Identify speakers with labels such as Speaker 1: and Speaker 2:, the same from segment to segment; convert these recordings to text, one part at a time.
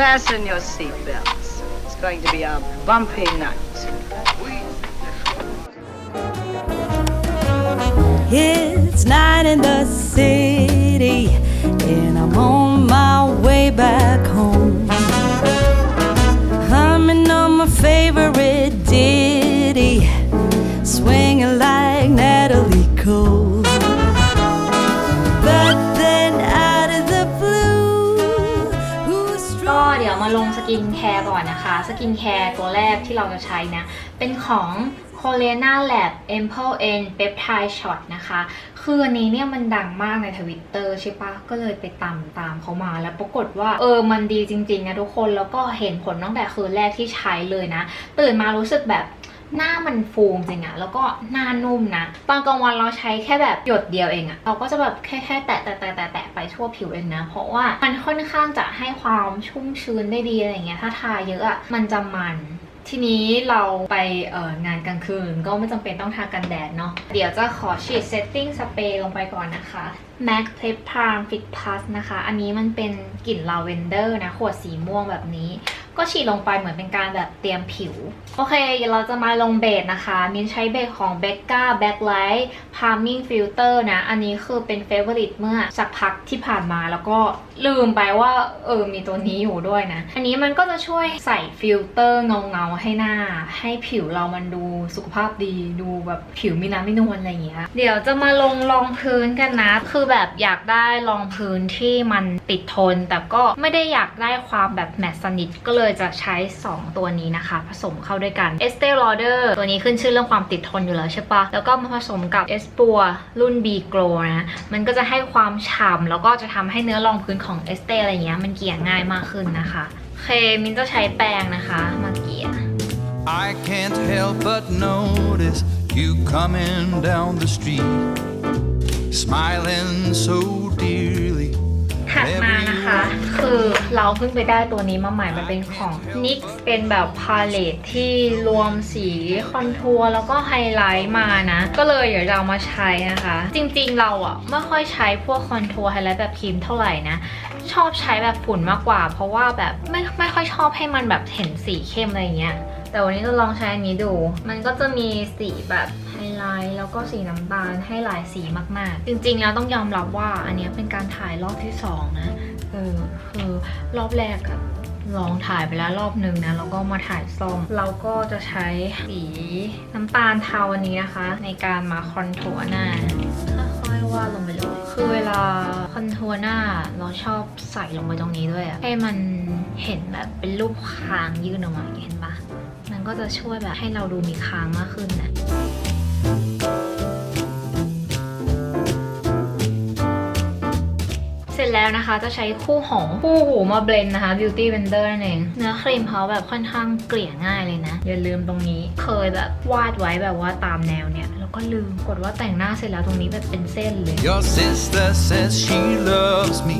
Speaker 1: Fasten your seatbelts. It's going to be a bumpy night.
Speaker 2: It's night in the city,
Speaker 3: กินแคร์ตัวแรกที่เราจะใช้นะ เป็นของ c o l e n a Lab Ample N Peptide Shot นะคะ คืออันนี้เนี่ยมันดังมากในทวิตเตอร์ใช่ปะ ก็เลยไปตามตามเขามาแล้วปรากฏว่าเออมันดีจริงๆนะทุกคน แล้วก็เห็นผลตั้งแต่คืนแรกที่ใช้เลยนะ ตื่นมารู้สึกแบบ หน้ามันฟูจริงอะแล้วก็หน้านุ่มนะตอนกลางวันเราใช้แค่แบบหยดเดียวเองอะเราก็จะแบบแค่แค่แตะแตะแตะแตะแตะไปทั่วผิวเองนะ เพราะว่ามันค่อนข้างจะให้ความชุ่มชื้นได้ดีอะไรเงี้ยถ้าทาเยอะอะมันจะมันทีนี้เราไปเอองานกลางคืนก็ไม่จำเป็นต้องทากันแดดเนาะ เดี๋ยวจะขอฉีดเซตติ้งสเปรย์ลงไปก่อนนะคะ MAC p r e p p a r m Fit Plus นะคะ อันนี้มันเป็นกลิ่นลาเวนเดอร์นะ ขวดสีม่วงแบบนี้ ก็ฉีดลงไปเหมือนเป็นการแบบเตรียมผิว โอเคเดี๋ยวเราจะมาลงเบสนะคะ มินใช้เบสของ Becca Backlight Palming Filter นะ อันนี้คือเป็นเฟเวอริตเมื่อสักพักที่ผ่านมาแล้วก็ลืมไปว่า เออ มีตัวนี้อยู่ด้วยนะ อันนี้มันก็จะช่วยใส่ฟิลเตอร์เงาเงาๆให้หน้า ให้ผิวเรามันดูสุขภาพดีดูแบบผิวมีน้ำมีนวลอะไรอย่างเงี้ย เดี๋ยวจะมาลงรองพื้นกันนะ คือแบบอยากได้รองพื้นที่มันติดทน แต่ก็ไม่ได้อยากได้ความแบบแมตสนิทก็เลยจะใช้ 2 ตัวนี้นะคะ ผสมเข้าด้วยกัน Estee Lauder ตัวนี้ขึ้นชื่อเรื่องความติดทนอยู่แล้วใช่ปะแล้วก็มาผสมกับ e s p o r รุ่น B Glow นะมันก็จะให้ความฉ่ำแล้วก็จะทำให้เนื้อรองพื้นของ Estee อะไรเงี้ยมันเกลี่ยง่ายมากขึ้นนะคะเคมินจะใช้แปรงนะคะมาเกลี่ย
Speaker 4: I can't help but notice you coming down the street, smiling so dearly.
Speaker 3: ถัดมานะคะ คือเราเพิ่งไปได้ตัวนี้มาใหม่มันเป็นของ NYX เป็นแบบพาเลตที่รวมสีคอนทัวร์แล้วก็ไฮไลท์มานะ ก็เลยเดี๋ยวเรามาใช้นะคะ จริงๆเราอะไม่ค่อยใช้พวกคอนทัวร์ไฮไลท์แบบครีมเท่าไหร่นะ ชอบใช้แบบฝุ่นมากกว่า เพราะว่าแบบไม่ไม่ค่อยชอบให้มันแบบเห็นสีเข้มอะไรเงี้ยแต่วันนี้จะลองใช้อันนี้ดู มันก็จะมีสีแบบ ไลท์แล้วก็สีน้ำตาลให้หลายสีมากๆ จริงๆ แล้วต้องยอมรับว่าอันนี้เป็นการถ่ายรอบที่สองนะเออคือรอบแรกอะลองถ่ายไปแล้วรอบหนึ่งนะแล้วก็มาถ่ายซ่อม เราก็จะใช้สีน้ำตาลเทาอันนี้นะคะ ในการมาคอนทัวร์หน้าค่อยๆวาดลงไปเลย คือเวลาคอนทัวร์หน้าเราชอบใส่ลงไปตรงนี้ด้วยอะให้มันเห็นแบบเป็นรูปคางยื่นออกมาเงี้ยเห็นปะมันก็จะช่วยแบบให้เราดูมีคางมากขึ้นนะ จแล้วนะคะ จะใช้คู่ของคู่หูมาเบลนด์นะคะ Beauty Blender นั่นเอง เนื้อครีมเขาแบบค่อนข้างเกลี่ยง่ายเลยนะ อย่าลืมตรงนี้เคยแบบวาดไว้แบบว่าตามแนวเนี่ย แล้วก็ลืมกดว่าแต่งหน้าเสร็จแล้วตรงนี้แบบเป็นเส้นเลย
Speaker 4: Your sister says she loves me.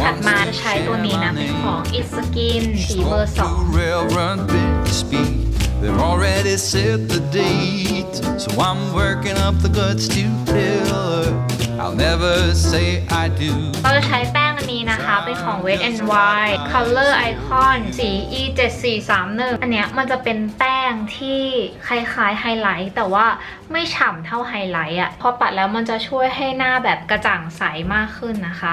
Speaker 3: ถัด
Speaker 4: Wants
Speaker 3: มา
Speaker 4: to
Speaker 3: จะใช้
Speaker 4: share
Speaker 3: ตัวนี้นะ
Speaker 4: my
Speaker 3: เป็น
Speaker 4: name.
Speaker 3: ของ It Skin สีเบอร์
Speaker 4: Spoke
Speaker 3: สอง
Speaker 4: to railroad bit speed. They've already set the date, so I'm working up the guts to tell her I'll never say I do.
Speaker 3: เราจะใช้แป้งอันนี้นะคะ เป็นของ Wet n Wild Color Icon สี E 7 4 3 1อันเนี้ยมันจะเป็นแป้งที่คล้ายๆไฮไลท์ แต่ว่าไม่ฉ่ำเท่าไฮไลท์อะ พอปัดแล้วมันจะช่วยให้หน้าแบบกระจ่างใสมากขึ้นนะคะ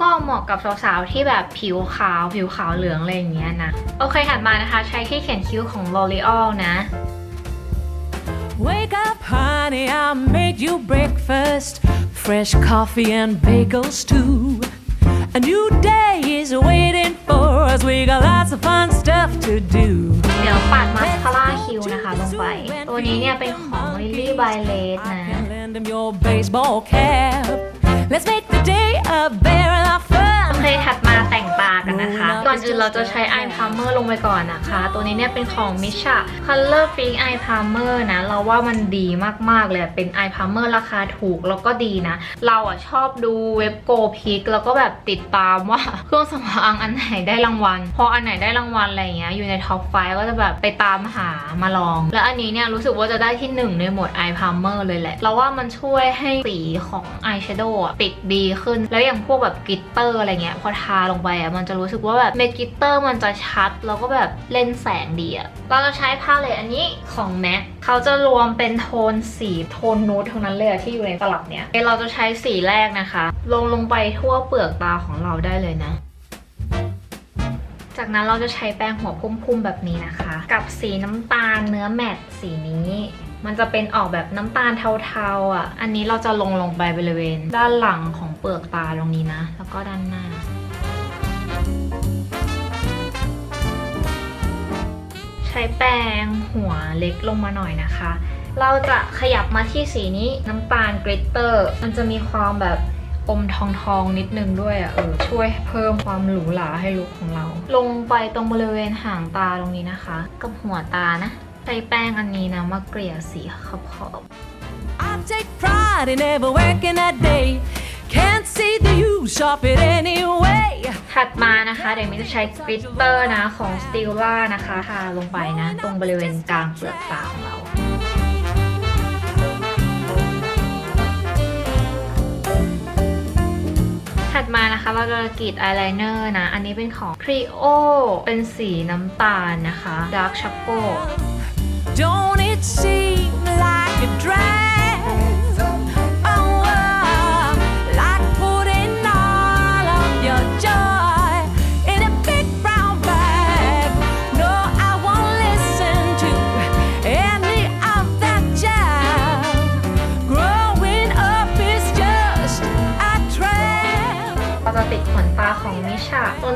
Speaker 3: ก็เหมาะกับสาวๆ ที่แบบผิวขาว ผิวขาวเหลืองอะไรอย่างเงี้ยนะ โอเคถัดมานะคะ ใช้ที่เขียนคิ้วของ L'Oreal นะ
Speaker 2: Wake up, honey, I made you breakfast. Fresh coffee and bagels, too. A new day is waiting for us. We got lots of fun stuff to do.
Speaker 3: เดี๋ยวปัดมาสคาร่าคิ้วนะคะลงไป ตัวนี้เนี่ยเป็นของ Lily by Lace นะ
Speaker 2: Lend him your baseball cap. Let's make the day a very lot of
Speaker 3: โอ
Speaker 2: fun.
Speaker 3: เคถัดมาแต่งตา กันนะคะ ก่อนอื่นเราจะใช้อายพาร์เมอร์ลงไปก่อนนะคะ ตัวนี้เนี่ยเป็นของ Misha Color Freak Eye Primer นะ เราว่ามันดีมากๆเลยเป็นอายพาร์เมอร์ราคาถูกแล้วก็ดีนะ เราอะชอบดูเว็บโกพิกแล้วก็แบบติดตามว่าเครื่องสำอางอันไหนได้รางวัล พออันไหนได้รางวัลอะไรอย่างเงี้ยอยู่ในท็อปไฟก็จะแบบไปตามหามาลอง แล้วอันนี้เนี่ยรู้สึกว่าจะได้ที่หนึ่งในหมวด Eye Primer เลยแหละ เราว่ามันช่วยให้สีของ Eye Shadow อะติดดีขึ้น แล้วอย่างพวกแบบกลิตเตอร์อะไรเงี้ยพอทาลงไปอะมันจะรู้สึกว่าแบบเมกิเตอร์มันจะชัด แล้วก็แบบเล่นแสงดีอะเราจะใช้พาเลตอันนี้ของ MAC เขาจะรวมเป็นโทนสีโทนนูดทั้งนั้นเลยที่อยู่ในตลับเนี้ยเราจะใช้สีแรกนะคะ ลงลงไปทั่วเปลือกตาของเราได้เลยนะจากนั้นเราจะใช้แป้งหัวพุ่มๆแบบนี้นะคะ กับสีน้ำตาลเนื้อแมตสีนี้ มันจะเป็นออกแบบน้ำตาลเทาๆอะ อันนี้เราจะลงลงไปบริเวณ ด้านหลังของเปลือกตาตรงนี้นะ แล้วก็ด้านหน้า ใช้แป้งหัวเล็กลงมาหน่อยนะคะ เราจะขยับมาที่สีนี้น้ำตาลกริตเตอร์ มันจะมีความแบบอมทองทองๆนิดนึงด้วยอะเออช่วยเพิ่มความหรูหราให้ลุคของเรา ลงไปตรงบริเวณหางตาตรงนี้นะคะ กับหัวตานะ ใช้แป้งอันนี้นะมาเกลี่ยสีขอบๆ
Speaker 2: I take pride in ever working a day. Can't see the use of it anyway.
Speaker 3: ถัดมานะคะ เดี๋ยวมินจะใช้กริตเตอร์นะของ Stila นะคะทาลงไปนะ ตรงบริเวณกลางเปลือกตาของเรา ถัดมานะคะ เราจะกรีดอายไลเนอร์นะ อันนี้เป็นของ Creo เป็นสีน้ำตาลนะคะ Dark Choco
Speaker 2: Don't it seem like a drag?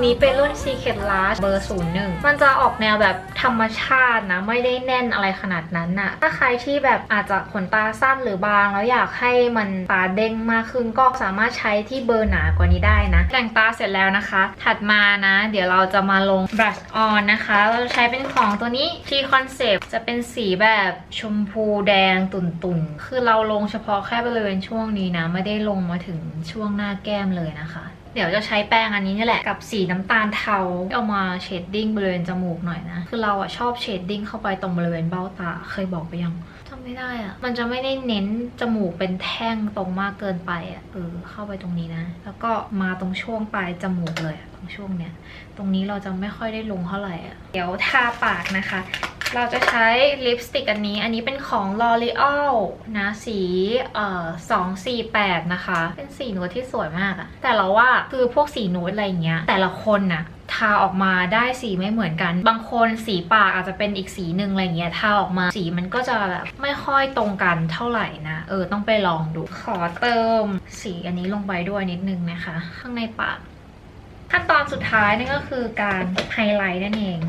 Speaker 3: นี้เป็นรุ่น Secret Large เบอร์ 01 มันจะออกแนวแบบธรรมชาตินะ ไม่ได้แน่นอะไรขนาดนั้นน่ะ ถ้าใครที่แบบอาจจะขนตาสั้นหรือบาง แล้วอยากให้มันตาเด้งมากขึ้นก็สามารถใช้ที่เบอร์หนากว่านี้ได้นะ แต่งตาเสร็จแล้วนะคะ ถัดมานะ เดี๋ยวเราจะมาลง brush on นะคะ เราจะใช้เป็นของตัวนี้ T Concept จะเป็นสีแบบชมพูแดงตุ่นๆ คือเราลงเฉพาะแค่บริเวณช่วงนี้นะ ไม่ได้ลงมาถึงช่วงหน้าแก้มเลยนะคะ เดี๋ยวจะใช้แป้งอันนี้นี่แหละกับสีน้ำตาลเทาเอามาเชดดิ้งบริเวณจมูกหน่อยนะ คือเราอะชอบเชดดิ้งเข้าไปตรงบริเวณเบ้าตาเคยบอกไปยังจำไม่ได้อะมันจะไม่ได้เน้นจมูกเป็นแท่งตรงมากเกินไปอะเออเข้าไปตรงนี้นะ แล้วก็มาตรงช่วงปลายจมูกเลยตรงช่วงเนี้ยตรงนี้เราจะไม่ค่อยได้ลงเท่าไหร่อะเดี๋ยวทาปากนะคะ เราจะใช้ลิปสติกอันนี้ อันนี้เป็นของ L'Oreal นะสีเอ่อ248 นะคะ เป็นสีนูดที่สวยมากอะแต่เราว่าคือพวกสีนูดอะไรเงี้ย แต่ละคนน่ะทาออกมาได้สีไม่เหมือนกัน บางคนสีปากอาจจะเป็นอีกสีหนึ่งอะไรเงี้ย ทาออกมาสีมันก็จะแบบไม่ค่อยตรงกันเท่าไหร่นะ เออ ต้องไปลองดู ขอเติมสีอันนี้ลงไปด้วยนิดนึงนะคะ ข้างในปาก ขั้นตอนสุดท้ายนั่นก็คือการไฮไลท์นั่นเอง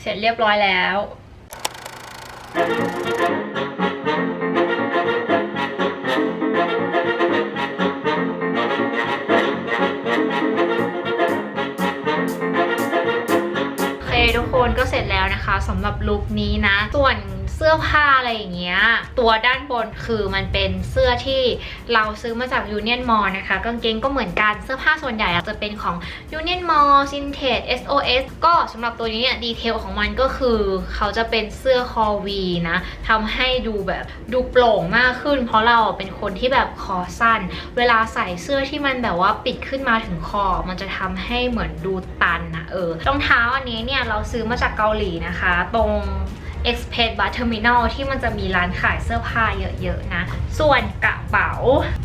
Speaker 3: เสร็จเรียบร้อยแล้วโอเคทุกคนก็เสร็จแล้วนะคะสำหรับลุคนี้นะ ส่วน สื้อผ้าอะไรอย่างเงี้ย ตัวด้านบนคือมันเป็นเสื้อที่เราซื้อมาจาก Union Mall นะคะ กางเกงก็เหมือนกัน เสื้อผ้าส่วนใหญ่จะเป็นของ Union Mall Vintage SOS ก็สำหรับตัวนี้เนี่ยดีเทลของมันก็คือเขาจะเป็นเสื้อคอวีนะทำให้ดูแบบดูโปร่งมากขึ้น เพราะเราเป็นคนที่แบบคอสั้น เวลาใส่เสื้อที่มันแบบว่าปิดขึ้นมาถึงคอ มันจะทำให้เหมือนดูตันนะเออรองเท้าอันนี้เนี่ยเราซื้อมาจากเกาหลีนะคะ ตรง Express Bar Terminal ที่มันจะมีร้านขายเสื้อผ้าเยอะๆนะ ส่วนกระเป๋า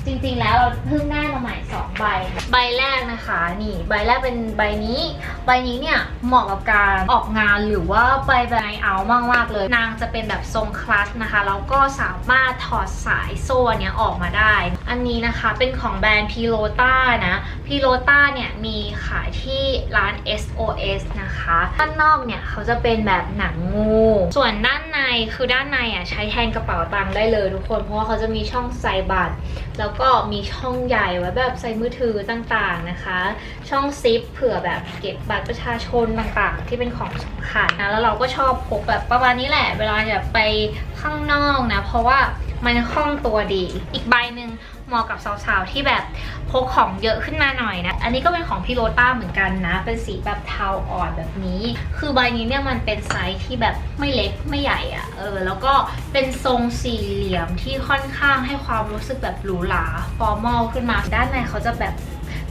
Speaker 3: จริงๆแล้วเราเพิ่งได้มาใหม่2ใบ ใบแรกนะคะ นี่ใบแรกเป็นใบนี้ ใบนี้เนี่ยเหมาะกับการออกงานหรือว่าไปแบบไนเอามากๆเลย นางจะเป็นแบบทรงคลาสนะคะ แล้วก็สามารถถอดสายโซ่เนี้ยออกมาได้ อันนี้นะคะเป็นของแบรนด์พิโ t ต้านะพิโ t ต้าเนี่ยมีขายที่ร้าน SOS นะคะ ด้านนอกเนี่ยเขาจะเป็นแบบหนังงูส่วนนด้านในคือด้านในอะใช้แทนกระเป๋าตังค์ได้เลยทุกคนเพราะว่าเขาจะมีช่องใส่บัตร แล้วก็มีช่องใหญ่ไว้แบบใส่มือถือต่างๆนะคะ ช่องซิปเผื่อแบบเก็บบัตรประชาชนต่างๆ ที่เป็นของสำคัญนะแล้วเราก็ชอบพกแบบประมาณนี้แหละ เวลาจะไปข้างนอกนะ เพราะว่ามันคล่องตัวดี อีกใบหนึ่ง เหมาะกับสาวๆที่แบบพกของเยอะขึ้นมาหน่อยนะ อันนี้ก็เป็นของพี่โรต้าเหมือนกันนะ เป็นสีแบบเทาอ่อนแบบนี้ คือใบนี้เนี่ยมันเป็นไซส์ที่แบบไม่เล็กไม่ใหญ่อะ่ะ เออ แล้วก็เป็นทรงสี่เหลี่ยมที่ค่อนข้างให้ความรู้สึกแบบหรูหราฟอร์มอลขึ้นมา ด้านในเขาจะแบบ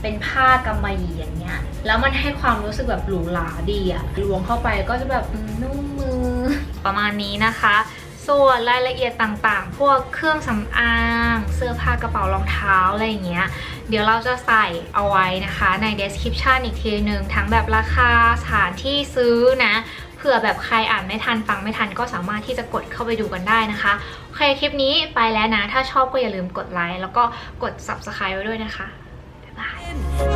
Speaker 3: เป็นผ้ากำมะหยี่อย่างเงี้ย แล้วมันให้ความรู้สึกแบบหรูหราดีอะล้วงเข้าไปก็จะแบบนุ่มมือประมาณนี้นะคะ ส่วนรายละเอียดต่างๆ พวกเครื่องสำอาง เสื้อผ้ากระเป๋ารองเท้าอะไรอย่างเงี้ย เดี๋ยวเราจะใส่เอาไว้นะคะใน description อีกทีหนึ่งทั้งแบบราคาสถานที่ซื้อนะเผื่อแบบใครอ่านไม่ทันฟังไม่ทันก็สามารถที่จะกดเข้าไปดูกันได้นะคะโอเคคลิปนี้ไปแล้วนะ ถ้าชอบก็อย่าลืมกดไลค์แล้วก็กด subscribe ไว้ด้วยนะคะบ๊ายบาย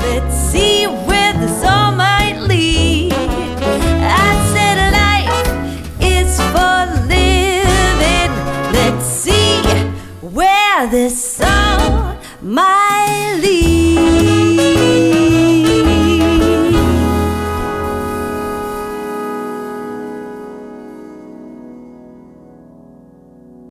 Speaker 1: Let's see where this all